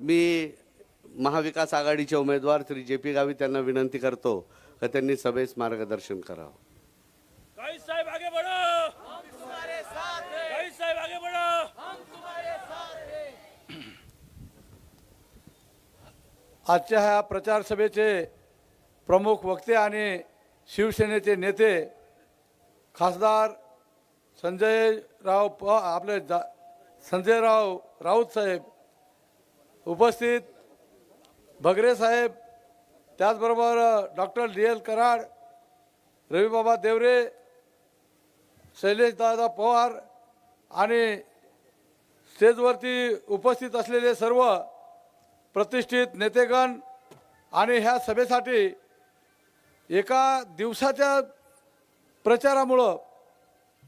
मी महाविकास आघाडीचे उमेदवार Shri J P Gavit यांना विनंती करतो का त्यांनी सभेस मार्गदर्शन करावं. गाइस साहब आगे बढ़ो. हम तुम्हारे साथ हैं गाइस साहब आगे बढ़ो. आजच्या ह्या प्रचार सभेचे प्रमुख वक्ते आणि शिवसेनेचे नेते खासदार संजयराव प आपले जा संजयराव राऊत साहेब उपस्थित भगरे साहेब त्याचबरोबर doctor D L Karad Ravibaba Devre Shailesh दादा पवार आणि स्टेजवरती उपस्थित असलेले सर्व प्रतिष्ठित नेतेगण आणि ह्या सभेसाठी एका दिवसाच्या प्रचारामुळं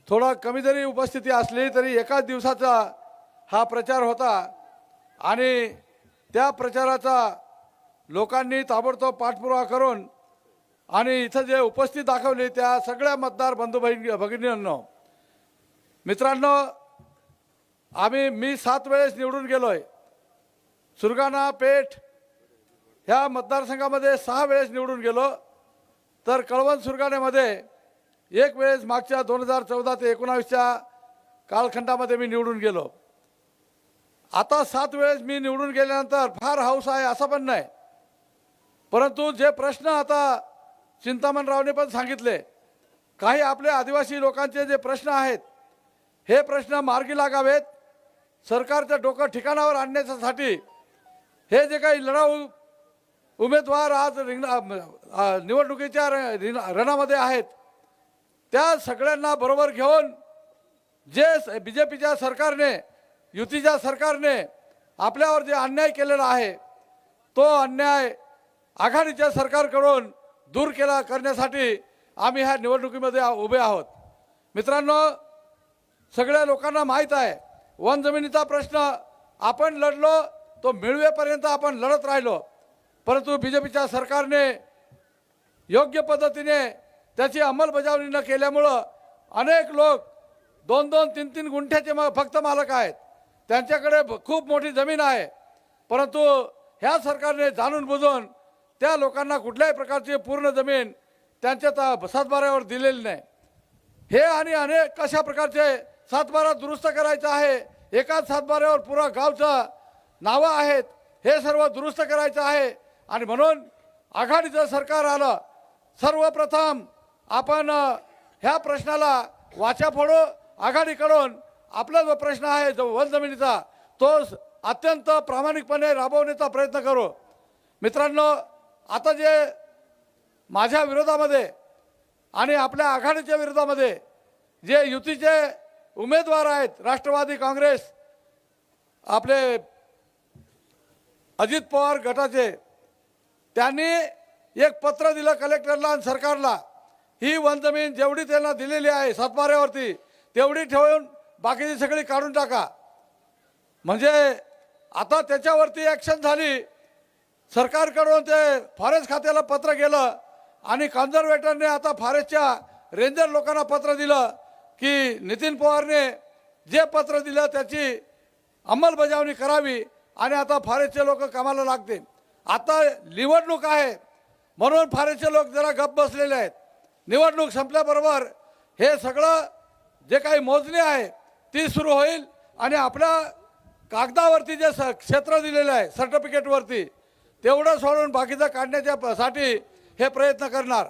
थोडा कमी जरी उपस्थिती असली तरी एकाच दिवसाचा हा प्रचार होता आणि त्या प्रचाराचा लोकांनी ताबडतोब पाठपुरावा करून आणि इथं जे उपस्थित दाखवले त्या सगळ्या मतदार बंधू भगिनी भगिनींनो मित्रांनो आम्ही मी सात वेळेस निवडून गेलोय. सुरगाणा पेठ ह्या मतदारसंघामध्ये सहा वेळेस निवडून गेलो. तर कळवण सुरगाण्यामध्ये एक वेळेस मागच्या दोन हजार चौदा ते एकोणावीसच्या कालखंडामध्ये मी निवडून गेलो. आता सात वेळेस मी निवडून गेल्यानंतर फार हाऊस आहे असं पण नाही. परंतु जे प्रश्न आता चिंतामणरावने पण सांगितले काही आपले आदिवासी लोकांचे जे प्रश्न आहेत हे प्रश्न मार्गी लागावेत. सरकारचं डोकं ठिकाणावर आणण्यासाठी हे जे काही लढाऊ उमेदवार आज रिंगणा निवडणुकीच्या र- रिंग- रणामध्ये आहेत त्या सगळ्यांना बरोबर घेऊन जे बी जे पीच्या सरकारने युतीच्या सरकारने आपल्यावर जे अन्याय केलेला आहे तो अन्याय आघाडीच्या सरकारकडून दूर केला करण्यासाठी आम्ही ह्या निवडणुकीमध्ये उभे आहोत. मित्रांनो सगळ्या लोकांना माहीत आहे वन जमिनीचा प्रश्न आपण लढलो तो मिळवेपर्यंत आपण लढत राहिलो. परंतु बी जे पीच्या सरकारने योग्य पद्धतीने त्याची अंमलबजावणी न केल्यामुळं अनेक लोक दोन दोन तीन तीन गुंठ्याचे म फक्त मालक आहेत. त्यांच्याकडे ब- खूप मोठी जमीन आहे. परंतु ह्या सरकारने जाणून बुजून त्या लोकांना कुठल्याही प्रकारची पूर्ण जमीन त्यांच्या ता- सातबाऱ्यावर दिलेली नाही. हे आणि अनेक कशा प्रकारचे सातबारा दुरुस्त करायचं आहे एकाच सातबाऱ्यावर पुरा गावचं नावं आहेत हे सर्व दुरुस्त करायचं आहे. आणि म्हणून आघाडीचं सरकार आलं सर्वप्रथम आपण ह्या प्रश्नाला वाचा फोडू आघाडीकडून आपला जो प्रश्न आहे जो वन जमिनीचा तो अत्यंत प्रामाणिकपणे राबवण्याचा प्रयत्न करू. मित्रांनो आता जे माझ्या विरोधामध्ये आणि आपल्या आघाडीच्या विरोधामध्ये जे युतीचे उमेदवार आहेत राष्ट्रवादी काँग्रेस आपले अजित पवार गटाचे त्यांनी एक पत्र दिलं कलेक्टरला आणि सरकारला. ही वन जमीन जेवढी त्यांना दिलेली आहे सातमाऱ्यावरती तेवढी ठेवून बाकीची सगळी काढून टाका. म्हणजे आता त्याच्यावरती ॲक्शन झाली. सरकारकडून ते फॉरेस्ट खात्याला पत्र गेलं आणि कन्झर्वेटरने आता फॉरेस्टच्या रेंजर लोकांना पत्र दिलं की नितीन पवारने जे पत्र दिलं त्याची अंमलबजावणी करावी आणि आता फॉरेस्टचे लोक कामाला लागतील. आता निवडणूक आहे. म्हणून फॉरेस्टचे लोक जरा गप्प बसलेले आहेत. निवडणूक संपल्याबरोबर हे सगळं जे काही मोजणी आहे ती सुरू होईल. आणि आपल्या कागदावरती जे स क्षेत्र दिलेलं आहे सर्टिफिकेटवरती तेवढं सोडून बाकीचं काढण्याच्या साठी हे प्रयत्न करणार.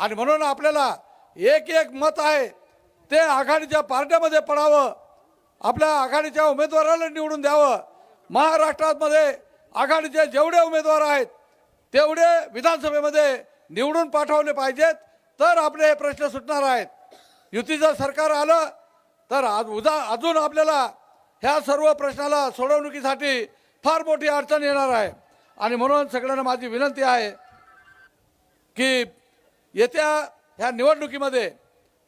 आणि म्हणून आपल्याला एक एक मत आहे ते आघाडीच्या पार्ट्यामध्ये पडावं आपल्या आघाडीच्या उमेदवाराला निवडून द्यावं. महाराष्ट्रामध्ये आघाडीचे जेवढे उमेदवार आहेत तेवढे विधानसभेमध्ये निवडून पाठवले पाहिजेत. तर आपले हे प्रश्न सुटणार आहेत. युतीचं सरकार आलं तर आज उदा अजून आपल्याला ह्या सर्व प्रश्नाला सोडवणुकीसाठी फार मोठी अडचण येणार आहे. आणि म्हणून सगळ्यांना माझी विनंती आहे की येत्या ह्या निवडणुकीमध्ये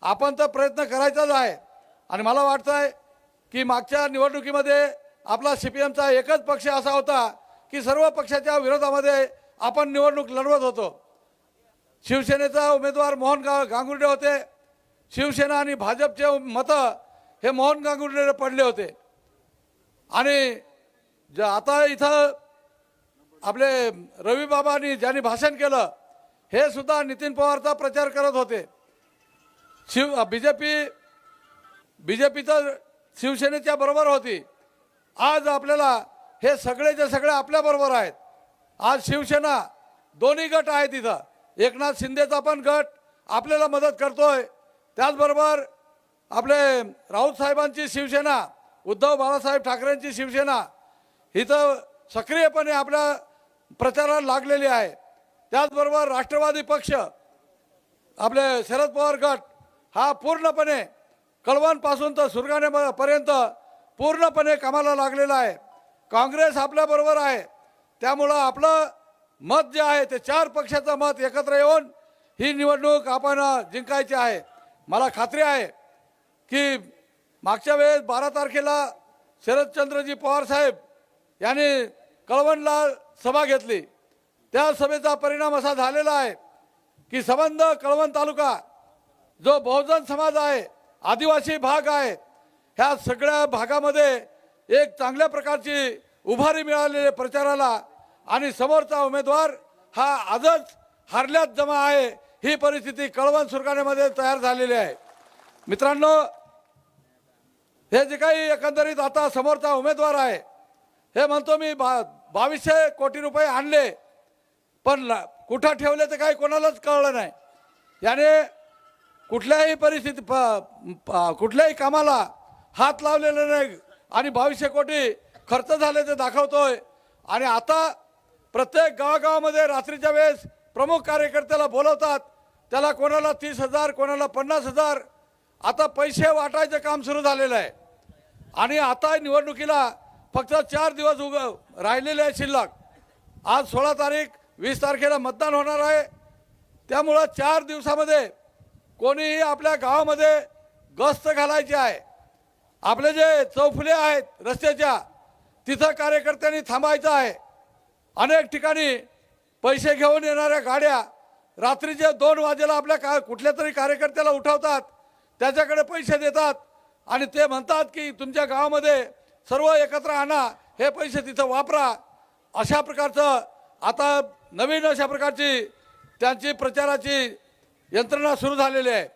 आपण तर प्रयत्न करायचाच आहे. आणि मला वाटतं आहे की मागच्या निवडणुकीमध्ये आपला सी पी एमचा एकच पक्ष असा होता की सर्व पक्षाच्या विरोधामध्ये आपण निवडणूक लढवत होतो. शिवसेनेचा उमेदवार मोहन गा गांगुर्डे होते. शिवसेना आणि भाजपचे मतं हे मोहन गांगुर्डेला पडले होते. आणि ज आता इथं आपले रवी बाबांनी ज्यांनी भाषण केलं हे सुद्धा नितीन पवारचा प्रचार करत होते. Shiv B J P B J P तर शिवसेनेच्या बरोबर होती. आज आपल्याला हे सगळेचे सगळे आपल्याबरोबर आहेत. आज शिवसेना दोन्ही गट आहेत इथं. एकनाथ शिंदेचा पण गट आपल्याला मदत करतोय. त्याचबरोबर आपले राऊत साहेबांची शिवसेना उद्धव बाळासाहेब ठाकरेंची शिवसेना इथं सक्रियपणे आपल्या प्रचाराला लागलेली आहे. त्याचबरोबर राष्ट्रवादी पक्ष आपले शरद पवार गट हा पूर्णपणे कळवणपासून तर सुरगाण्यापर्यंत पूर्णपणे कामाला लागलेला आहे. काँग्रेस आपल्याबरोबर आहे. त्यामुळं आपलं मत जे आहे ते चार पक्षाचं मत एकत्र येऊन ही निवडणूक आपण जिंकायची आहे. मला खात्री आहे की मागच्या वेळेस बारा तारखेला शरदचंद्रजी पवार साहेब यांनी कळवणला सभा घेतली. त्या सभेचा परिणाम असा झालेला आहे की संबंध कळवण तालुका जो बहुजन समाज आहे आदिवासी भाग आहे ह्या सगळ्या भागामध्ये एक चांगल्या प्रकारची उभारी मिळालेली प्रचाराला आणि समोरचा उमेदवार हा आजच हरल्यात जमा आहे ही परिस्थिती कळवण सुरगाण्यामध्ये तयार झालेली आहे. मित्रांनो हे जे काही एकंदरीत आता समोरचा उमेदवार आहे हे म्हणतो मी बा बावीसशे कोटी रुपये आणले पण कुठं ठेवले तर काही कोणालाच कळलं नाही. याने कुठल्याही परिस्थिती प- कुठल्याही कामाला हात लावलेला नाही आणि बावीसशे कोटी खर्च झाले ते दाखवतोय. आणि आता प्रत्येक गावागावामध्ये रात्रीच्या वेळेस प्रमुख कार्यकर्त्याला बोलवतात त्याला कोणाला तीस हजार कोणाला पन्नास हजार आता पैसे वाटायचं काम सुरू झालेलं आहे. आणि आता निवडणुकीला फक्त चार दिवस उग राहिलेले आहे शिल्लक. आज सोळा तारीख वीस तारखेला मतदान होणार आहे. त्यामुळं चार दिवसामध्ये कोणीही आपल्या गावामध्ये गस्त घालायची आहे. आपले जे चौफुले आहेत रस्त्याच्या तिथं कार्यकर्त्यांनी थांबायचं आहे. अनेक ठिकाणी पैसे घेऊन येणाऱ्या गाड्या रात्रीचे दोन वाजेला आपल्या का कुठल्या तरी कार्यकर्त्याला उठवतात. त्याच्याकडे पैसे देतात. आणि ते म्हणतात की तुमच्या गावामध्ये सर्व एकत्र आणा हे पैसे तिथं वापरा. अशा प्रकारचं आता नवीन अशा प्रकारची त्यांची प्रचाराची यंत्रणा सुरू झालेली आहे.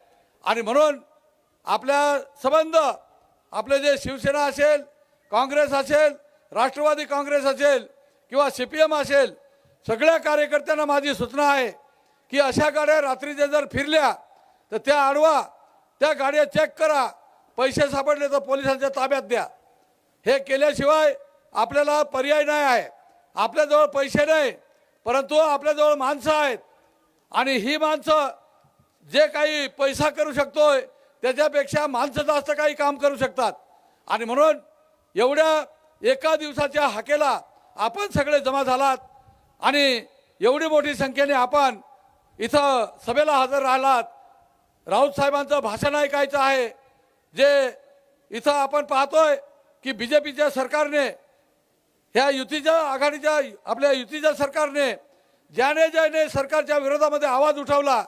आणि म्हणून आपल्या संबंध आपले जे शिवसेना असेल काँग्रेस असेल राष्ट्रवादी काँग्रेस असेल किंवा सी पी एम असेल सगळ्या कार्यकर्त्यांना माझी सूचना आहे की अशा गाड्या रात्रीच्या जर फिरल्या तर त्या आडवा त्या गाड्या चेक करा. पैसे सापडले तर पोलिसांच्या ताब्यात द्या. हे केल्याशिवाय आपल्याला पर्याय नाही आहे. आपल्याजवळ पैसे नाही परंतु आपल्याजवळ माणसं आहेत. आणि ही माणसं जे काही पैसा करू शकतोय त्याच्यापेक्षा माणसं जास्त काही काम करू शकतात. आणि म्हणून एवढ्या एका दिवसाच्या हाकेला आपण सगळे जमा झालात आणि एवढी मोठी संख्येने आपण इथं सभेला हजर राहिलात. राऊत साहेबांचं भाषण ऐकायचं आहे. जे इथं आपण पाहतोय की बी जे पीच्या सरकारने ह्या युतीच्या आघाडीच्या आपल्या युतीच्या सरकारने ज्याने ज्याने सरकारच्या विरोधामध्ये आवाज उठवला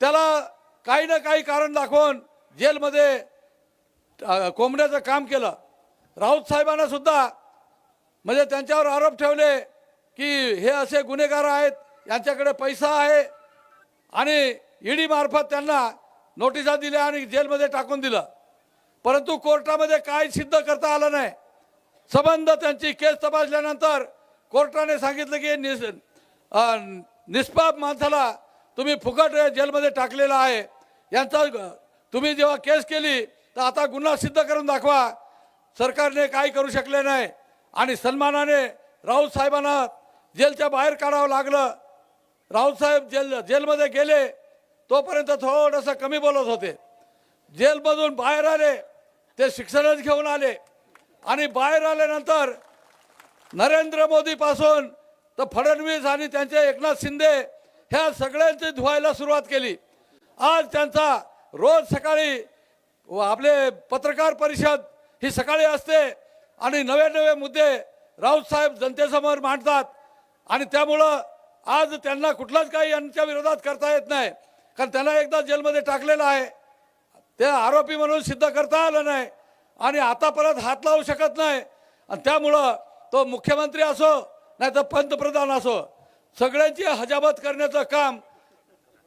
त्याला काही ना काही कारण दाखवून जेलमध्ये कोंबण्याचं काम केलं. राऊत साहेबांना सुद्धा म्हणजे त्यांच्यावर आरोप ठेवले की हे असे गुन्हेगार आहेत यांच्याकडे पैसा आहे आणि ईडीमार्फत त्यांना नोटिसा दिल्या आणि जेलमध्ये टाकून दिलं. परंतु कोर्टामध्ये काय सिद्ध करता आलं नाही. संबंध त्यांची केस तपासल्यानंतर कोर्टाने सांगितलं की निस निष्पाप माणसाला तुम्ही फुकट जेलमध्ये टाकलेला आहे. यांचा तुम्ही जेव्हा केस केली तर आता गुन्हा सिद्ध करून दाखवा. सरकारने काय करू शकले नाही. आणि सन्मानाने राऊत साहेबांना जेलच्या बाहेर काढावं लागलं. राऊत साहेब जेल जेलमध्ये गेले. तोपर्यंत थोडंसं कमी बोलत होते. जेलमधून बाहेर आले ते शिक्षणच घेऊन आले. आणि बाहेर आल्यानंतर नरेंद्र मोदीपासून तर फडणवीस आणि त्यांचे एकनाथ शिंदे ह्या सगळ्यांची धुवायला सुरुवात केली. आज त्यांचा रोज सकाळी व आपले पत्रकार परिषद ही सकाळी असते आणि नवे नवे मुद्दे राऊतसाहेब जनतेसमोर मांडतात. आणि त्यामुळं आज त्यांना कुठलाच काही यांच्या विरोधात करता येत नाही. कारण त्यांना एकदा जेलमध्ये टाकलेलं आहे. ते आरोपी म्हणून सिद्ध करता आलं नाही. आणि आता परत हात लावू शकत नाही. आणि त्यामुळं तो मुख्यमंत्री असो नाही तर पंतप्रधान असो सगळ्यांची हजामत करण्याचं काम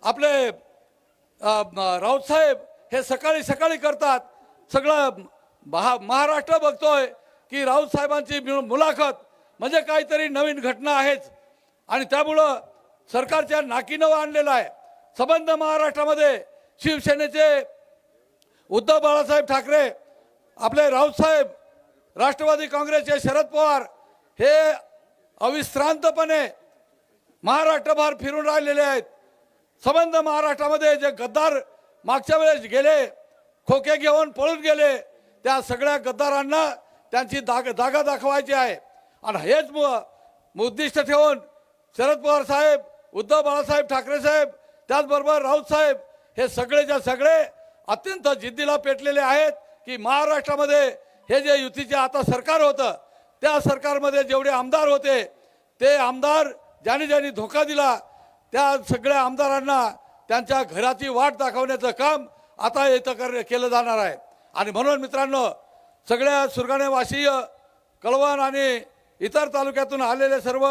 आपले राऊतसाहेब हे सकाळी सकाळी करतात. सगळं महा महाराष्ट्र बघतोय की राऊत साहेबांची मुलाखत म्हणजे काहीतरी नवीन घटना आहेच. आणि त्यामुळं सरकारच्या नाकीनं आणलेलं आहे. संबंध महाराष्ट्रामध्ये शिवसेनेचे उद्धव बाळासाहेब ठाकरे आपले राऊतसाहेब राष्ट्रवादी काँग्रेसचे शरद पवार हे अविश्रांतपणे महाराष्ट्रभर फिरून राहिलेले आहेत. संबंध महाराष्ट्रामध्ये जे गद्दार मागच्या वेळेस गेले खोके घेऊन पळून गेले त्या सगळ्या गद्दारांना त्यांची दाग जागा दाखवायची आहे. आणि हेच उद्दिष्ट ठेवून शरद पवार साहेब उद्धव बाळासाहेब ठाकरे साहेब त्याचबरोबर राऊत साहेब हे सगळेच्या सगळे अत्यंत जिद्दीला पेटलेले आहेत की महाराष्ट्रामध्ये हे जे युतीचे आता सरकार होतं त्या सरकारमध्ये जेवढे आमदार होते ते आमदार ज्याने ज्यांनी धोका दिला त्या सगळ्या आमदारांना त्यांच्या घराची वाट दाखवण्याचं काम आता इथं कर केलं जाणार आहे. आणि म्हणून मित्रांनो सगळ्या सुरगाणेवासीय कळवण आणि इतर तालुक्यातून आलेले सर्व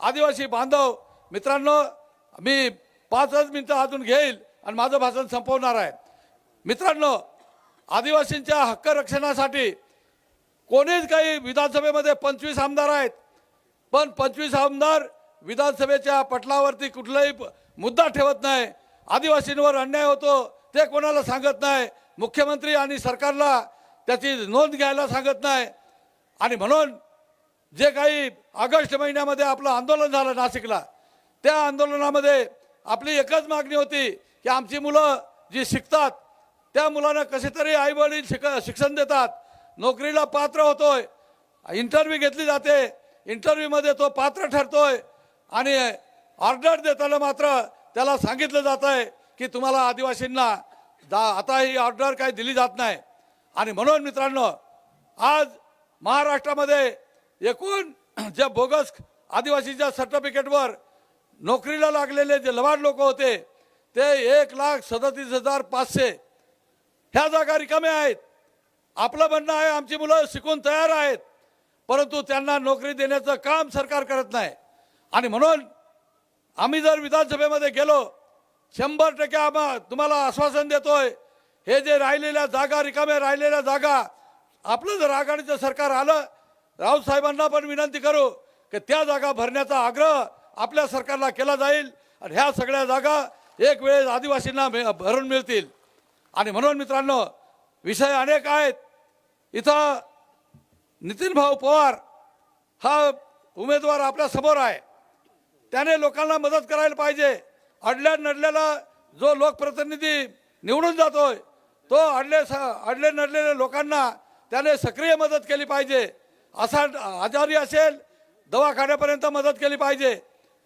आदिवासी बांधव मित्रांनो मी पाचच मिनटं अजून घेईल आणि माझं भाषण संपवणार आहे. मित्रांनो आदिवासींच्या हक्क रक्षणासाठी कोणीच काही विधानसभेमध्ये पंचवीस आमदार आहेत. पण पंचवीस आमदार विधानसभेच्या पटलावरती कुठलाही मुद्दा ठेवत नाही. आदिवासींवर अन्याय होतो ते कोणाला सांगत नाही. मुख्यमंत्री आणि सरकारला त्याची नोंद घ्यायला सांगत नाही. आणि म्हणून जे काही ऑगस्ट महिन्यामध्ये आपलं आंदोलन झालं नाशिकला त्या आंदोलनामध्ये आपली एकच मागणी होती की आमची मुलं जी शिकतात त्या मुलांना कसे तरी आईवडील शिक शिक्षण देतात. नोकरीला पात्र होतोय. इंटरव्ह्यू घेतली जाते. इंटरव्ह्यूमध्ये तो पात्र ठरतोय. आणि ऑर्डर देताना मात्र त्याला सांगितलं जात आहे की तुम्हाला आदिवासींना दा आता ही ऑर्डर काही दिली जात नाही. आणि म्हणून मित्रांनो आज महाराष्ट्रामध्ये एकूण ज्या बोगस आदिवासीच्या सर्टिफिकेटवर नोकरीला लागलेले जे लवाड लोक होते ते एक लाख सदतीस हजार पाचशे ह्या जागा रिकाम्या आहेत. आपलं म्हणणं आहे आमची मुलं शिकून तयार आहेत परंतु त्यांना नोकरी देण्याचं काम सरकार करत नाही. आणि म्हणून आम्ही जर विधानसभेमध्ये गेलो शंभर टक्के आम्हा तुम्हाला आश्वासन देतोय हे जे राहिलेल्या जागा रिकाम्या राहिलेल्या जागा आपलं जर आघाडीचं सरकार आलं राऊत साहेबांना पण विनंती करू की त्या जागा भरण्याचा आग्रह आपल्या सरकारला केला जाईल आणि ह्या सगळ्या जागा एक वेळेस आदिवासींना भरून मिळतील. आणि म्हणून मित्रांनो विषय अनेक आहेत. इथं नितीन भाऊ पवार हा उमेदवार आपल्यासमोर आहे. त्याने लोकांना मदत करायला पाहिजे. अडल्या नडल्याला जो लोकप्रतिनिधी निवडून जातोय तो अडले अडले नडलेल्या लोकांना त्याने सक्रिय मदत केली पाहिजे. असा आजारी असेल दवाखान्यापर्यंत मदत केली पाहिजे.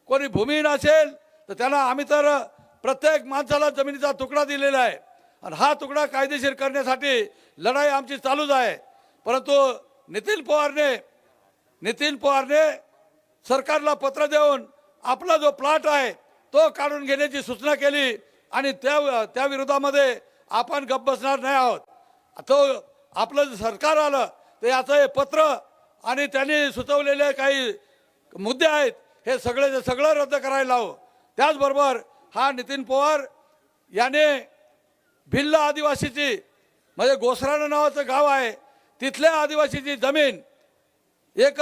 कोणी भूमिहीन असेल तर त्याला आम्ही तर प्रत्येक माणसाला जमिनीचा तुकडा दिलेला आहे. आणि हा तुकडा कायदेशीर करण्यासाठी लढाई आमची चालूच आहे. परंतु नितीन पवारने नितीन पवारने सरकारला पत्र देऊन आपला जो प्लॉट आहे तो काढून घेण्याची सूचना केली आणि त्या त्या विरोधामध्ये आपण गप बसणार नाही आहोत. तो आपलं जे सरकार आलं तर याचं हे पत्र आणि त्यांनी सुचवलेले काही मुद्दे आहेत हे सगळे सगळं रद्द करायला लावू. त्याचबरोबर हा नितीन पवार याने भिल्ल आदिवासीची म्हणजे गोसराणं नावाचं गाव आहे तिथल्या आदिवासीची जमीन एक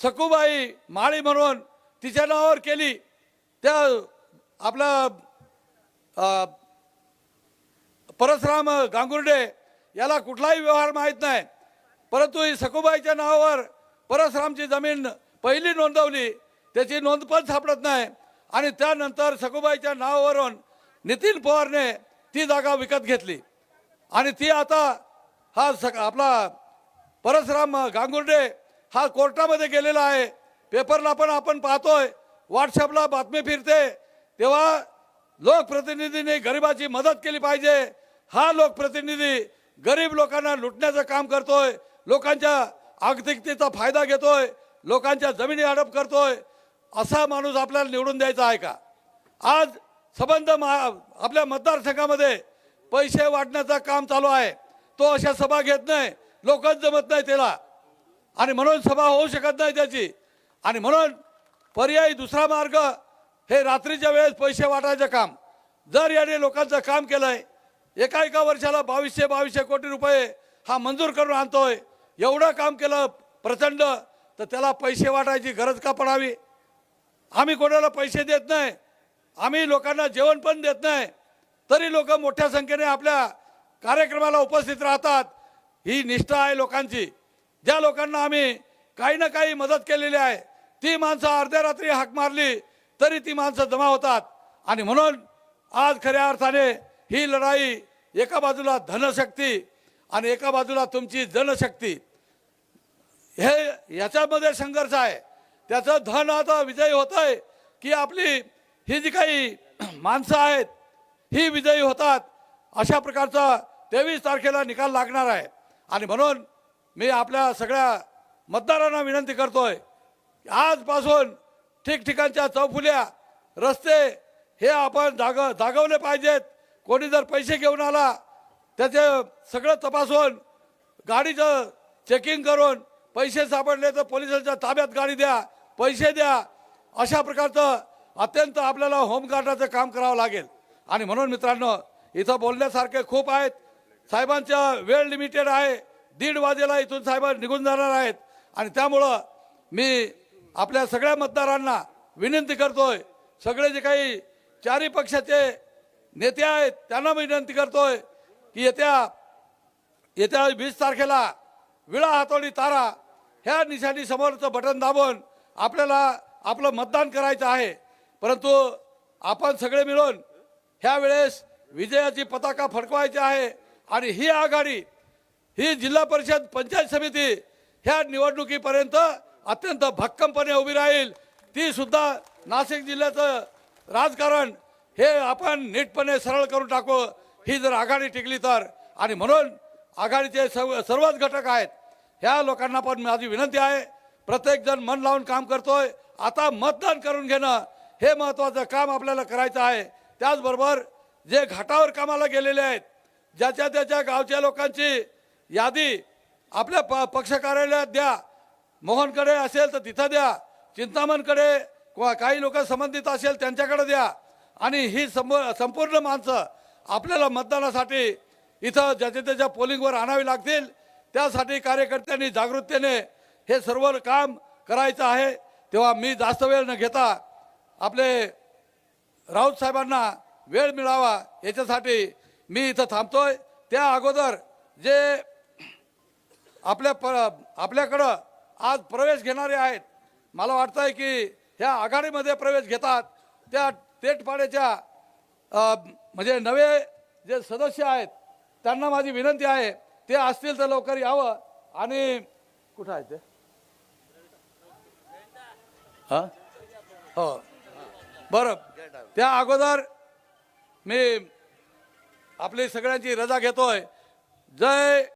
सकुबाई माळी म्हणून तिच्या नावावर केली. त्या आपला परसराम गांगुर्डे याला कुठलाही व्यवहार माहीत नाही. परंतु ही सकुबाईच्या नावावर परसरामची जमीन पहिली नोंदवली. त्याची नोंद पण सापडत नाही. आणि त्यानंतर सगुबाईच्या नावावरून नितीन पवारने ती जागा विकत घेतली. आणि ती आता हा सक आपला परसराम गांगुर्डे हा कोर्टामध्ये गेलेला आहे. पेपरला पण आपण पाहतोय. व्हॉट्सअपला बातमी फिरते. तेव्हा लोकप्रतिनिधीने गरिबाची मदत केली पाहिजे. हा लोकप्रतिनिधी गरीब लोकांना लुटण्याचं काम करतोय. लोकांच्या आर्थिकतेचा फायदा घेतोय. लोकांच्या जमिनी हडप करतोय. असा माणूस आपल्याला निवडून द्यायचा आहे का? आज संबंध मा- आपल्या मतदारसंघामध्ये पैसे वाटण्याचं काम चालू आहे. तो अशा सभा घेत नाही लोकच जमत नाही त्याला. आणि म्हणून सभा होऊ शकत नाही त्याची. आणि म्हणून पर्यायी दुसरा मार्ग हे रात्रीच्या वेळेस पैसे वाटायचं काम. जर याने लोकांचं काम केलंय एका एका वर्षाला बावीसशे बावीसशे कोटी रुपये हा मंजूर करून आणतोय. एवढं काम केलं प्रचंड तर त्याला पैसे वाटायची गरज का पडावी? आम्ही कोणाला पैसे देत नाही आम्ही लोकांना जेवण पण देत नाही तरी लोक मोठ्या संख्येने आपल्या कार्यक्रमाला उपस्थित राहतात. ही निष्ठा आहे लोकांची. ज्या लोकांना आम्ही काही ना काही मदत केलेली आहे ती माणसं अर्ध्या रात्री हाक मारली तरी ती माणसं जमा होतात. आणि म्हणून आज खऱ्या अर्थाने ही लढाई एका बाजूला धनशक्ती आणि एका बाजूला तुमची जनशक्ती. हे याच्यामध्ये संघर्ष आहे. त्याचं धन आता विजयी होत आहे की आपली ही जी काही माणसं आहेत ही विजयी होतात अशा प्रकारचा तेवीस तारखेला निकाल लागणार आहे. आणि म्हणून मी आपल्या सगळ्या मतदारांना विनंती करतोय आजपासून ठिकठिकाणच्या चौफुल्या रस्ते हे आपण जाग जागवले पाहिजेत. कोणी जर पैसे घेऊन आला त्याचे सगळं तपासून गाडीचं चेकिंग करून पैसे सापडले तर पोलिसांच्या ताब्यात गाडी द्या. पैसे द्या. अशा प्रकारचं अत्यंत आपल्याला होमगार्डाचं काम करावं लागेल. आणि म्हणून मित्रांनो इथं बोलण्यासारखे खूप आहेत. साहेबांच्या वेळ लिमिटेड आहे. दीड वाजेला इथून साहेब निघून जाणार आहेत. आणि त्यामुळं मी आपल्या सगळ्या मतदारांना विनंती करतोय. सगळे जे काही चारी पक्षाचे नेते आहेत त्यांना मी विनंती करतोय की येत्या येत्या वीस तारखेला विळा हातोडी तारा ह्या निशाणी समोरचं बटन दाबून आपल्याला आपलं मतदान करायचं आहे. परंतु आपण सगळे मिळून ह्या वेळेस विजयाची पताका फडकवायची आहे आणि ही आघाडी ही जिल्हा परिषद पंचायत समिती ह्या निवडणुकीपर्यंत अत्यंत भक्कमपणे उभी राहील. ती सुद्धा नाशिक जिल्ह्याचं राजकारण हे आपण नीटपणे सरळ करून टाकू. ही जर आघाडी टिकली तर. आणि म्हणून आघाडीचे सर्व सर्वच घटक आहेत. ह्या लोकांना पण माझी विनंती आहे. प्रत्येक जण मन लावून काम करतोय. आता मतदान करून घेणं हे महत्वाचं काम आपल्याला करायचं आहे. त्याचबरोबर जे घाटावर कामाला गेलेले आहेत ज्याच्या त्याच्या गावच्या लोकांची यादी आपल्या प पक्ष कार्यालयात द्या. मोहनकडे असेल तर तिथं द्या. चिंतामणकडे किंवा काही लोक संबंधित असेल त्यांच्याकडे द्या. आणि ही संब संपूर्ण माणसं आपल्याला मतदानासाठी इथं ज्याच्या त्याच्या पोलिंगवर आणावी लागतील त्यासाठी कार्यकर्त्यांनी जागृततेने हे सर्व काम करायचं आहे तेव्हा मी जास्त वेळ न घेता आपले राऊत साहेबांना वेळ मिळावा याच्यासाठी मी इथं थांबतोय. त्या अगोदर जे आपल्या प आपल्याकडं आज प्रवेश घेणारे आहेत मला वाटतं आहे की ह्या आघाडीमध्ये प्रवेश घेतात त्या तेटपाड्याच्या म्हणजे नवे जे सदस्य आहेत त्यांना माझी विनंती आहे ते असतील तर लवकर यावं. आणि कुठं आहे ते? हा? हो. बरं. त्या अगोदर मी आपली सगळ्यांची रजा घेतोय. जय